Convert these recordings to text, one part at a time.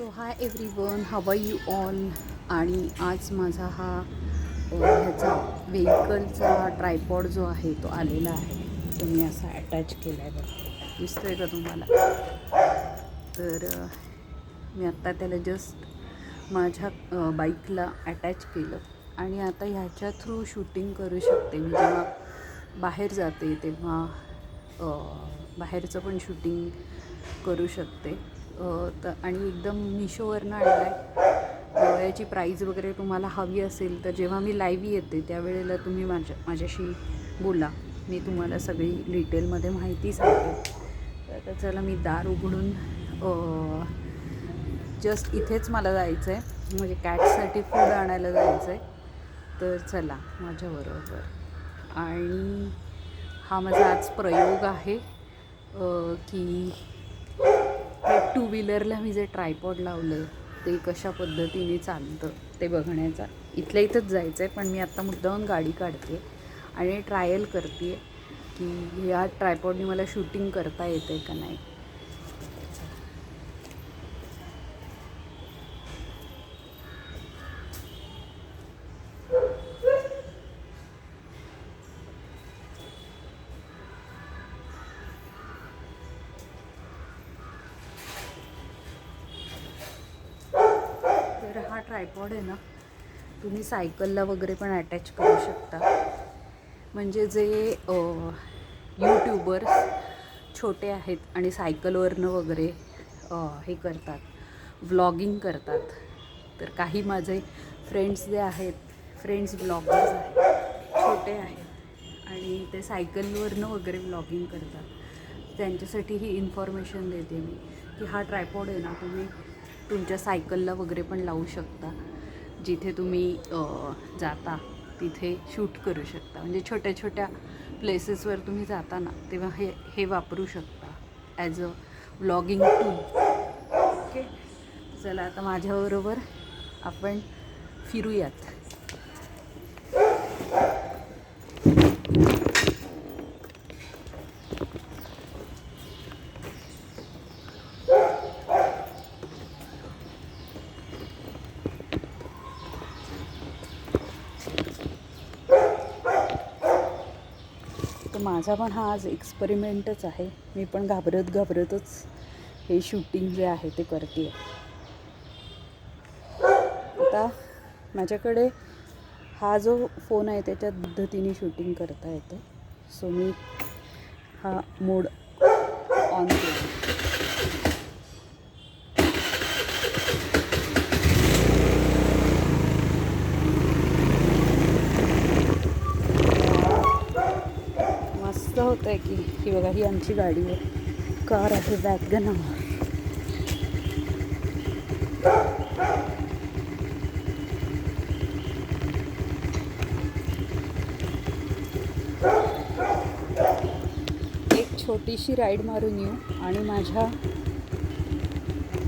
So hi everyone how are you all? आणि आज माझा हा ह्याचा व्हेकलचा ट्रायपॉड जो आहे तो आलेला आहे. तो मी असा अटॅच केला आहे बघा. दिसतोय का तुम्हाला? तर मी आत्ता त्याला जस्ट माझ्या बाईकला अटॅच केलं. आणि आता ह्याच्या थ्रू शूटिंग करू शकते मी. जेव्हा बाहेर जाते तेव्हा बाहेरचं पण शूटिंग करू शकते. तर आणि एकदम मिशोवरनं आणला आहे याची प्राईज वगैरे तुम्हाला हवी असेल तर जेव्हा मी लाईव्ह येते त्यावेळेला तुम्ही माझ्या माझ्याशी बोला. मी तुम्हाला सगळी डिटेलमध्ये माहिती सांगते. तर आता चला मी दार उघडून जस्ट इथेच मला जायचं आहे म्हणजे कॅटसाठी फूड आणायला जायचं आहे तर चला माझ्याबरोबर आणि हा माझा आज प्रयोग आहे की हे टू व्हीलरला मी जे ट्रायपॉड लावलं ते कशा पद्धतीने चालतं ते बघण्याचा. इथल्या इथंच जायचं आहे पण मी आत्ता मुद्दाहून गाडी काढते आणि ट्रायल करते की या ट्रायपॉडने मला शूटिंग करता येते का नाही. ट्रायपॉड आहे ना तुम्ही सायकलला वगैरे पण अटॅच करू शकता. म्हणजे जे यूट्यूबर्स छोटे आहेत आणि सायकलवरनं वगैरे हे करतात व्लॉगिंग करतात तर काही माझे फ्रेंड्स जे आहेत फ्रेंड्स ब्लॉगर्स आहेत छोटे आहेत आणि ते सायकलवरनं वगैरे व्लॉगिंग करतात. त्यांच्यासाठी ही इन्फॉर्मेशन देते मी की हा ट्रायपॉड आहे ना तुम्ही तुमच्या सायकलला वगैरे पण लावू शकता. जिथे तुम्ही जाता तिथे शूट करू शकता. म्हणजे छोट्या छोट्या प्लेसेसवर तुम्ही जाता ना तेव्हा हे हे वापरू शकता as a vlogging tool okay चला आता माझ्याबरोबर आपण फिरूयात. माझा पण हा आज एक्सपेरिमेंटच आहे. मी पण घाबरत घाबरतच हे शूटिंग जे आहे ते करते आता माझ्याकडे हा जो फोन आहे त्याच्या पद्धतीने शूटिंग करता येतं. सो मी हा मोड ऑन केला मस्त होत आहे की ही बघा ही आमची गाडी आहे. कार आहे वॅगन एक छोटीशी राईड मारून येऊ आणि माझ्या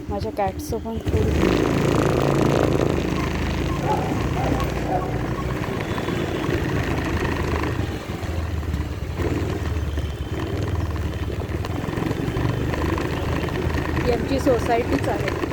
माझ्या कॅटचं पण फूड घेऊ ही आमची सोसायटीच आहे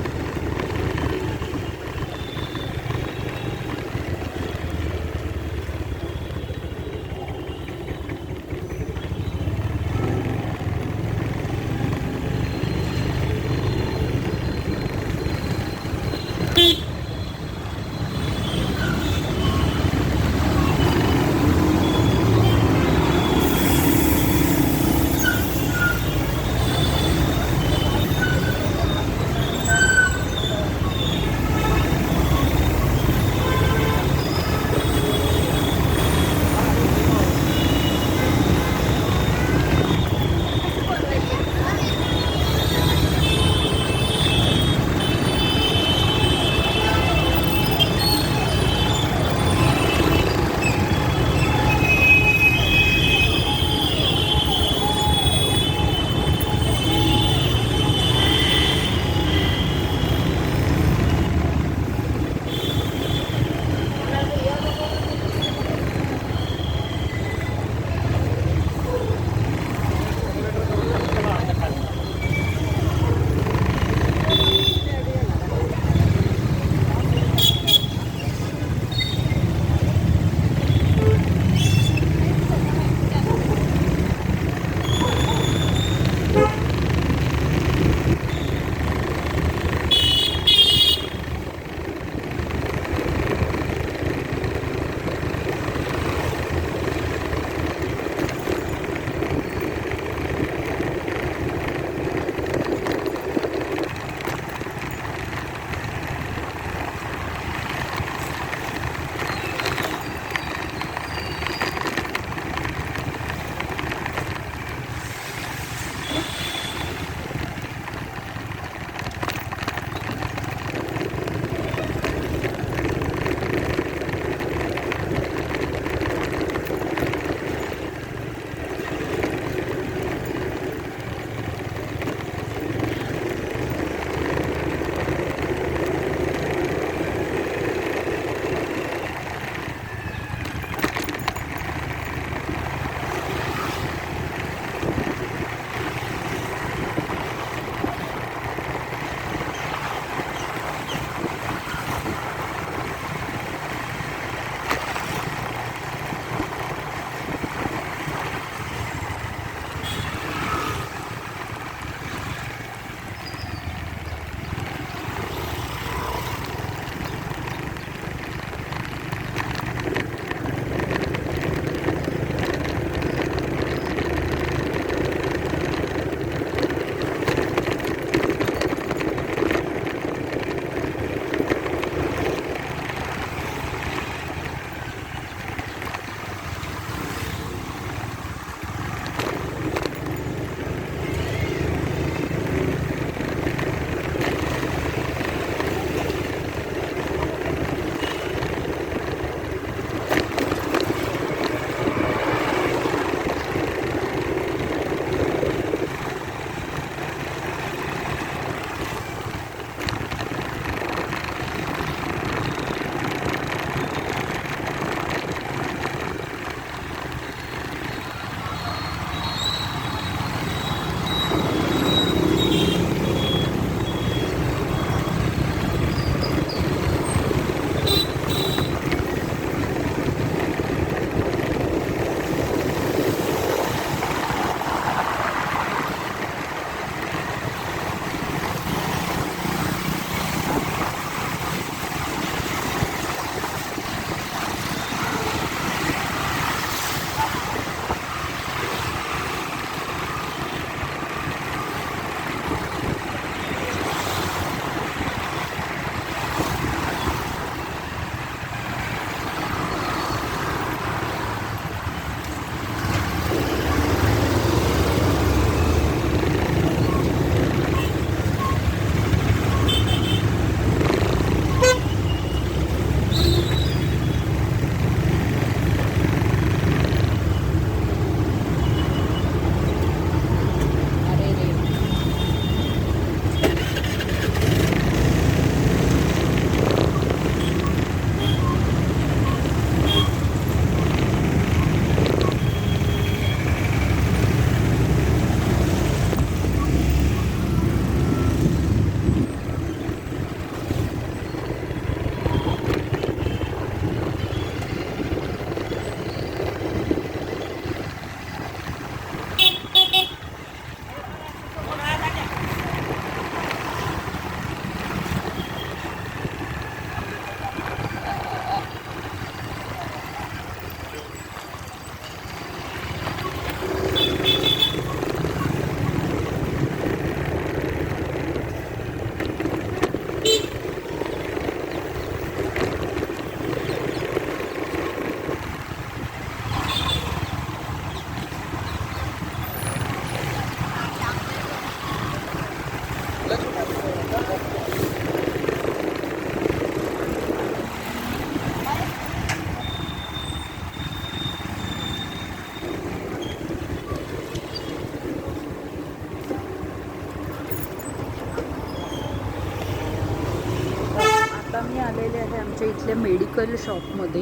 इथल्या मेडिकल शॉपमध्ये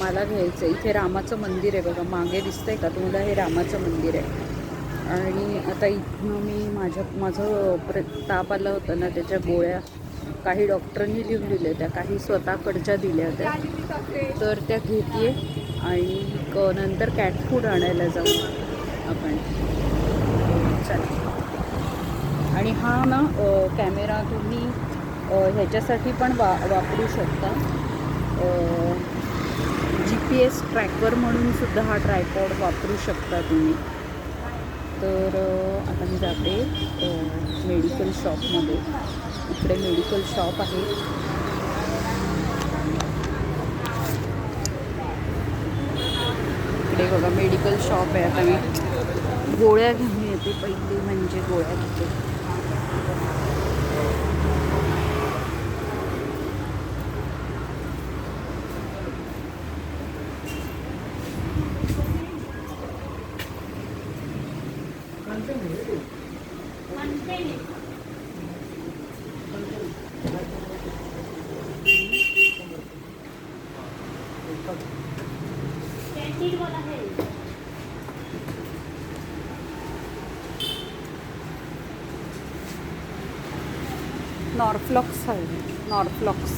मला घ्यायचं आहे. इथे रामाचं मंदिर आहे बघा. मागे दिसतंय का? तुम्हाला हे रामाचं मंदिर आहे. आणि आता इथनं मी माझ्या माझं प्र ताप आला होता ना त्याच्या गोळ्या. काही डॉक्टरांनी लिहून दिल्या त्या काही स्वतःकडच्या दिल्या होत्या तर त्या घेते आणि क- नंतर कॅट फूड आणायला जाऊ आपण. चला. आणि हा ना कॅमेरा तुम्ही ह्याच्यासाठी पण वा वापरू शकता. जी पी एस ट्रॅकर म्हणून सुद्धा हा ट्रायपॉड वापरू शकता तुम्ही. तर आता मी जाते मेडिकल शॉपमध्ये इकडे मेडिकल शॉप आहे. इकडे बघा मेडिकल शॉप आहे. आता मी गोळ्या घेऊन येते. पहिली म्हणजे गोळ्या घेते. नॉर्फ्लॉक्स आहे. नॉर्फ्लॉक्स.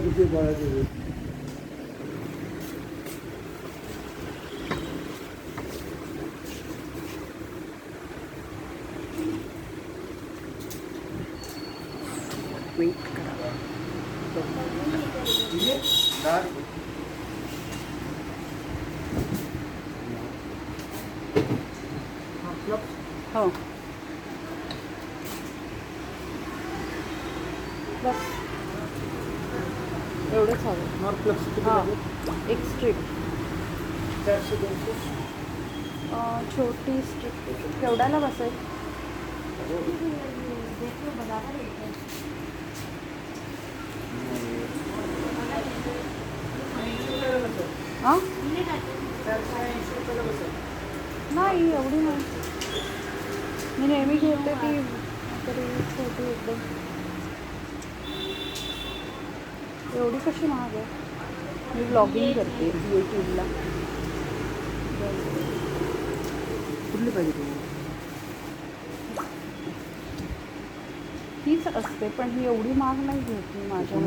किती बघायचे वेट करा हो बस एवढंच हवं हां? एक स्ट्रीप चारशे दोनशे. छोटी स्ट्रीप केवढ्याला बसेल? हां? नाही एवढी नाही. मी नेहमी घेते ती. तरी छोटी एकदम. एवढी कशी महाग आहे? मी ब्लॉगिंग करते यूट्यूबला कुठली पाहिजे तुम्हाला तीच असते पण ही एवढी महाग नाही घेत मी माझ्या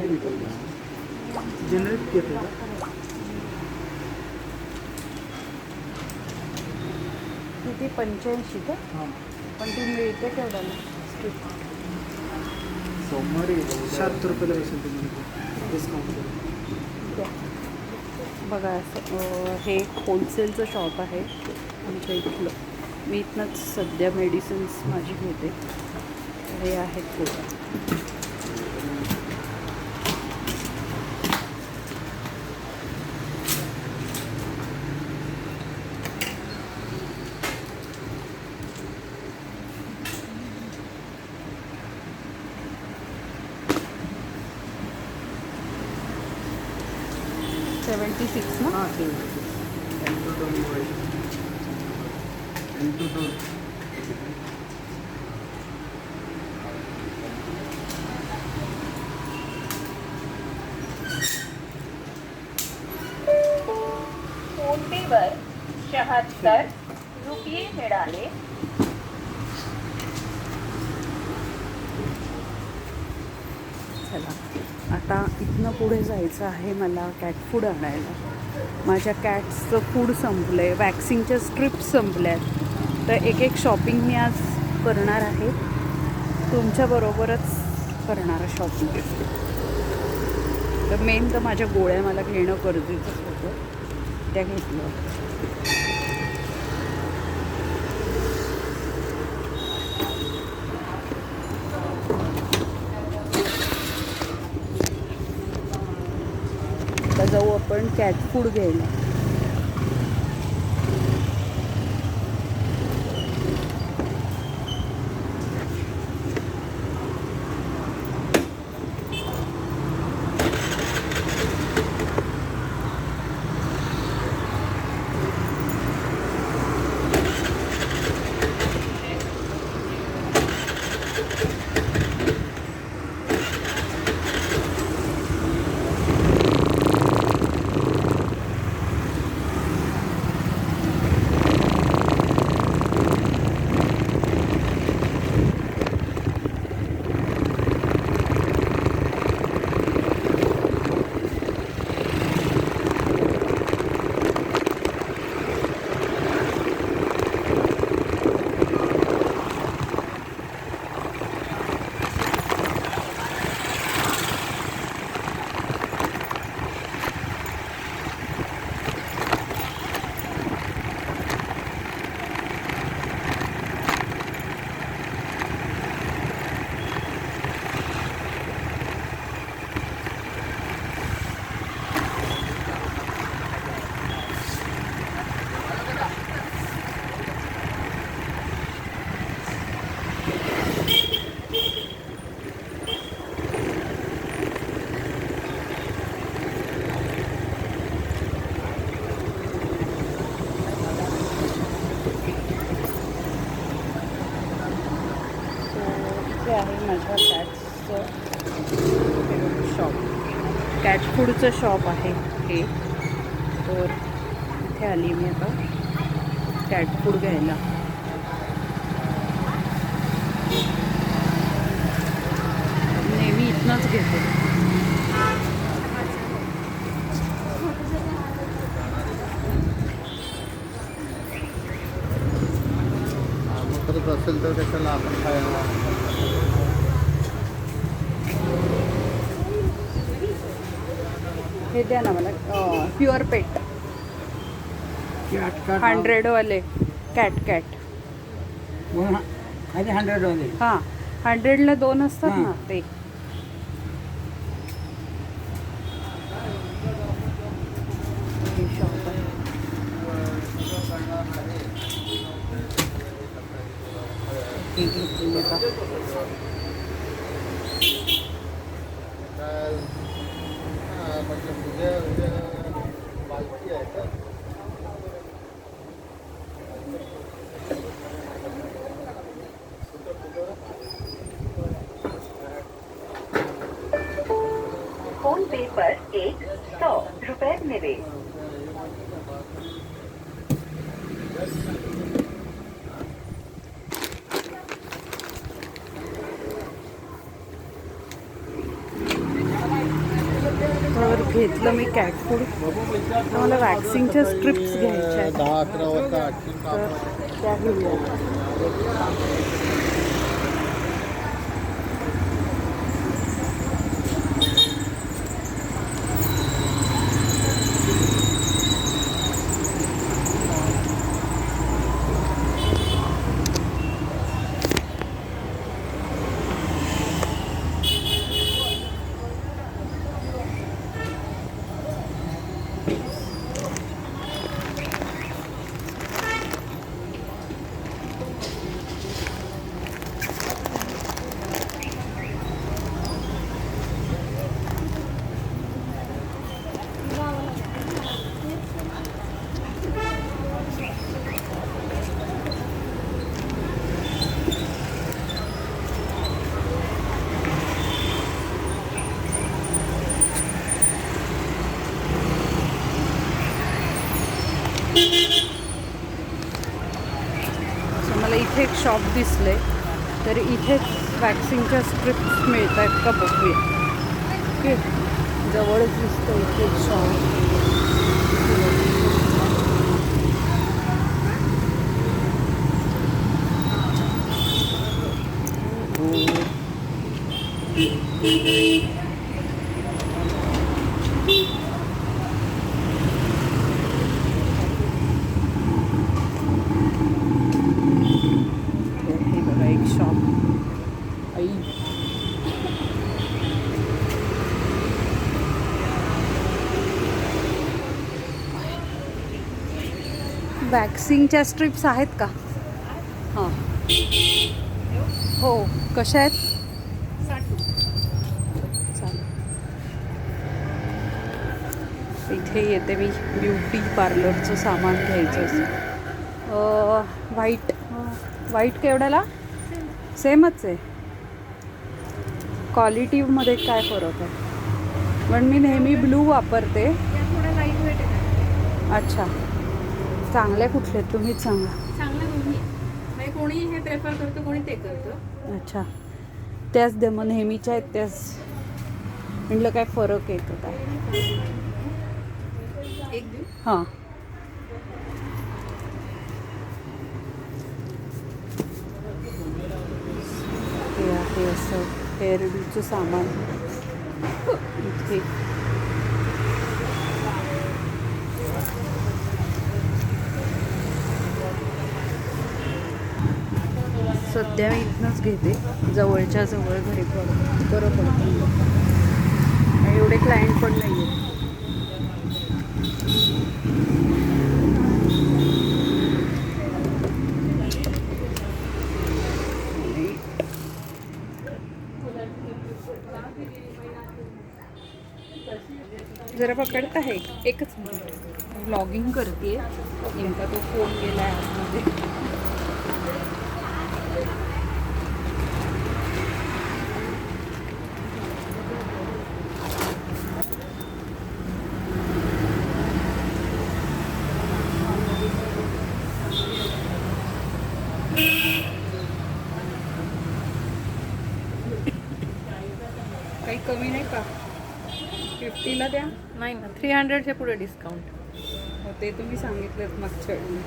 जनरेट घेते किती पंच्याऐंशी का? हां. पण ती मिळते केवढ्याला स्ट्रीप सोमवारी शहात्तर रुपयाला बसेल तुम्ही डिस्काउंट बघा असं हे होलसेलचं शॉप आहे. आमच्या इथलं. मी इथनंच सध्या मेडिसिन्स माझी घेते. हे आहेत गोळ्या सेवन्टी सिक्स ना हां ते एन्टोटोन एन्टोटोन फोनपेवर शहात्तर रुपये मिळाले. चला आता इथनं पुढे जायचं आहे मला कॅट फूड आणायला. माझ्या कॅट्सचं फूड संपलं आहे वॅक्सिंगच्या स्ट्रिप्स संपल्या आहेत तर एक एक शॉपिंग मी आज करणार आहे. तुमच्याबरोबरच करणार शॉपिंग तर मेन तर माझ्या गोळ्या मला घेणं गरजेचंच होतं. त्या घेतलं. आता जाऊ आपण कॅट फूड घ्यायला. फूडचं शॉप आहे हे. तर इथे आली मी आता. कॅट फूड घ्यायला. नेहमी इथनंच घेते. असेल तर कशाला आपण हे द्या ना मला. प्युअर पेट कॅट कॅट हंड्रेडवाले कॅट कॅट आधी हंड्रेड वाले हां? हंड्रेडला दोन असतात. ना ते हे shop आहे. हे घेते मी आता. काय हा, म्हटलं उद्या उद्या पालखी आहे का फोन पे पर एक सौ रुपए मिले तर घेतलं मी कॅट फूड मला वॅक्सिंगच्या स्ट्रिप्स घ्यायच्या आहेत. दहा अकरा वाजता त्या घेऊया सो मला इथे एक शॉप दिसले तर इथे वॅक्सिंगच्या स्ट्रिप्स मिळत आहेत का बघूया. ओके जवळच दिसतं इथे एक शॉप हे बघा एक शॉप आई वॅक्सिंगच्या स्ट्रिप्स आहेत का? हां. हो कशा आहेत? चालेल इथे येते मी ब्युटी पार्लरचं सामान घ्यायचं असं. व्हाईट व्हाईट केवढ्याला? सेमच आहे. क्वालिटीमध्ये काय फरक आहे? पण मी नेहमी ब्लू वापरते. अच्छा. चांगले कुठले तुम्हीच सांगा. चांगलं दोन्ही म्हणजे कोणी हे प्रेफर करतं कोणी ते करतं. अच्छा. त्याच दे मग नेहमीच्या आहेत त्याच. म्हटलं काय फरक आहे का काय एक देऊ हां. हे आहे असं हेअरडूचं सामान. इथे. सध्या इथनंच घेते. जवळच्या जवळ घरी पड बरं पडतं आणि एवढे क्लायंट पण नाही आहेत जरा पकडत आहे एकच मिनिट. व्लॉगिंग करते नेमका तो फोन गेला आहे आतमध्ये. फिफ्टीला द्या? नाही ना थ्री हंड्रेडच्या पुढे डिस्काउंट हो ते तुम्ही सांगितलं मागच्या वेळी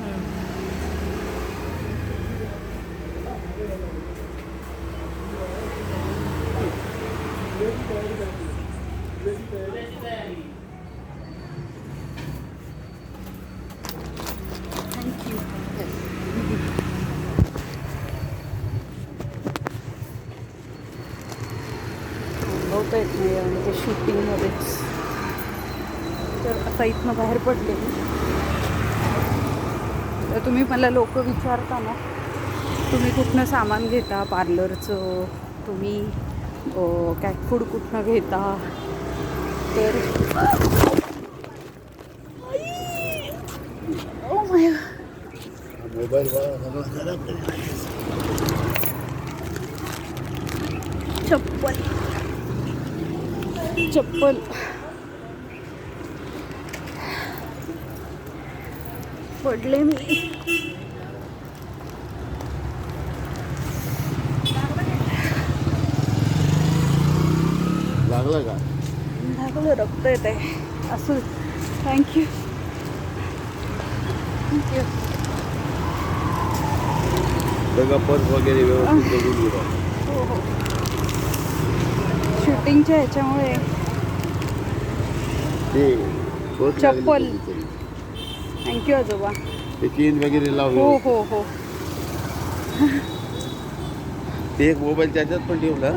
थांबवता येत नाही आणि ते शूटिंगमध्येच इथनं बाहेर पडले तर तुम्ही मला लोक विचारता ना तुम्ही कुठनं सामान घेता पार्लरचं तुम्ही कॅट फूड कुठनं घेता? तर मोबाईल चप्पल. चप्पल. पडले मी. लागला का? लागलं रक्त येत आहे असू थँक्यू थँक्यू पर्स वगैरे व्यवस्थित बघून घे हो हो. शूटिंगच्या ह्याच्यामुळे ते चप्पल. थँक्यू आजोबा ते चेन वगैरे लाव हो. हो हो ते एक मोबाईल त्याच्यात पण ठेवला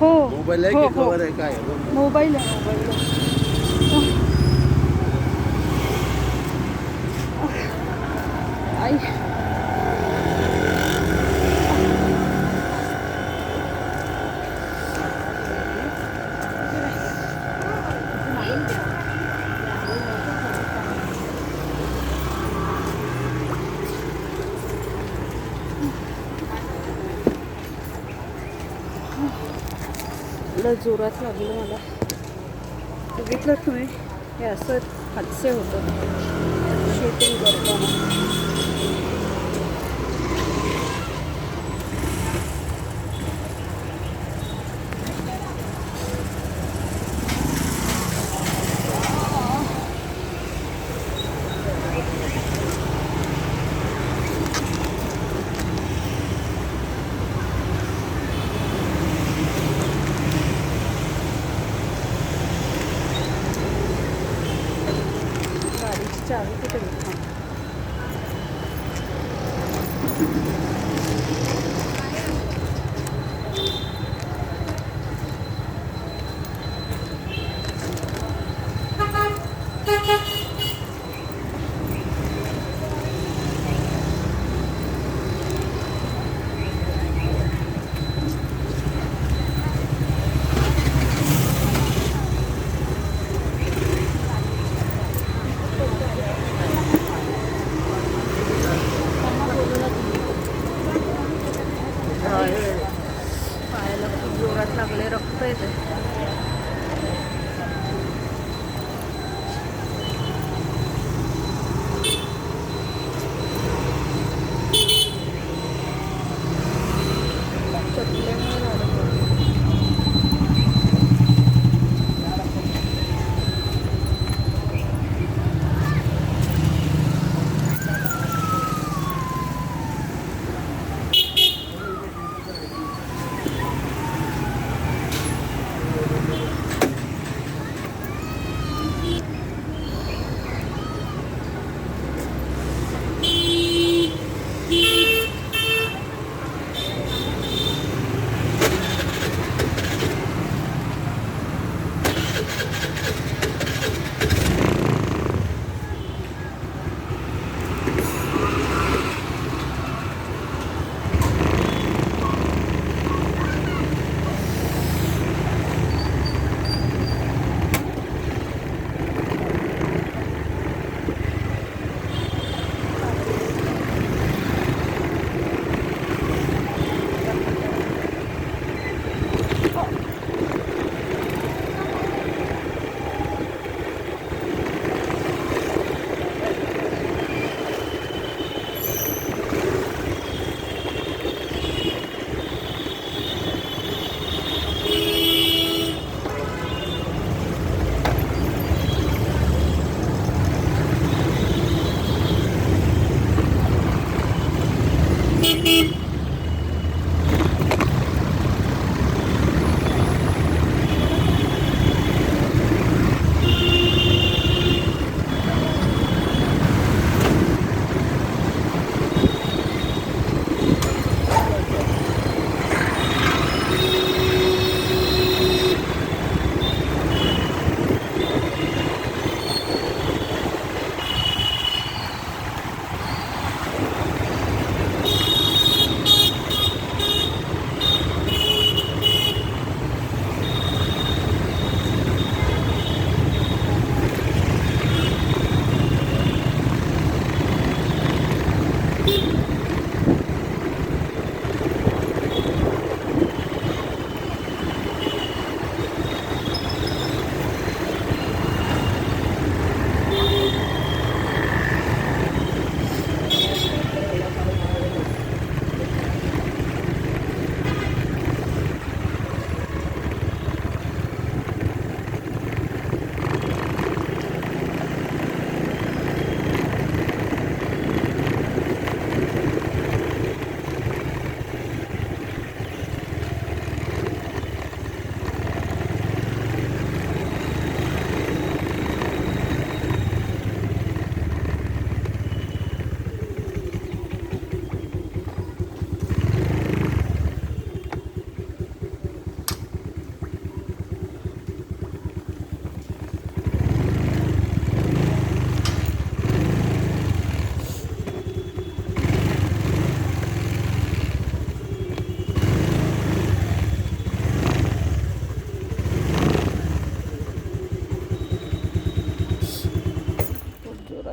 हो मोबाईल आहे हो की हो कवर आहे काय आहे? मोबाईल आहे मोबाईल आहे. आई एवढं जोरात लागलं मला. बघितलं तुम्ही? हे असं हादसे होतं. शूटिंग करताना.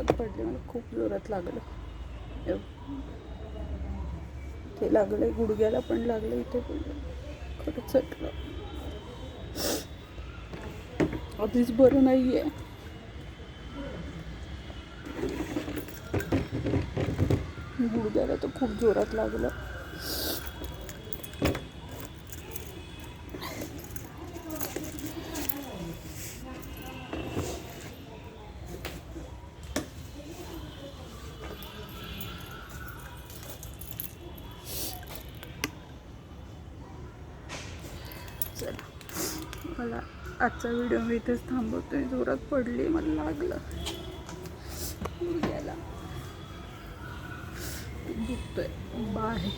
पडले मला खूप जोरात लागलं. ते लागलं गुडघ्याला पण लागलं इथे पण खरं चटलं. आधीच बरं नाही आहे गुडघ्याला तर खूप जोरात लागलं चला मला आजचा व्हिडिओ मी इथेच थांबवतोय. जोरात पडली मला लागलं. मुलग्याला. दुखतोय. बाय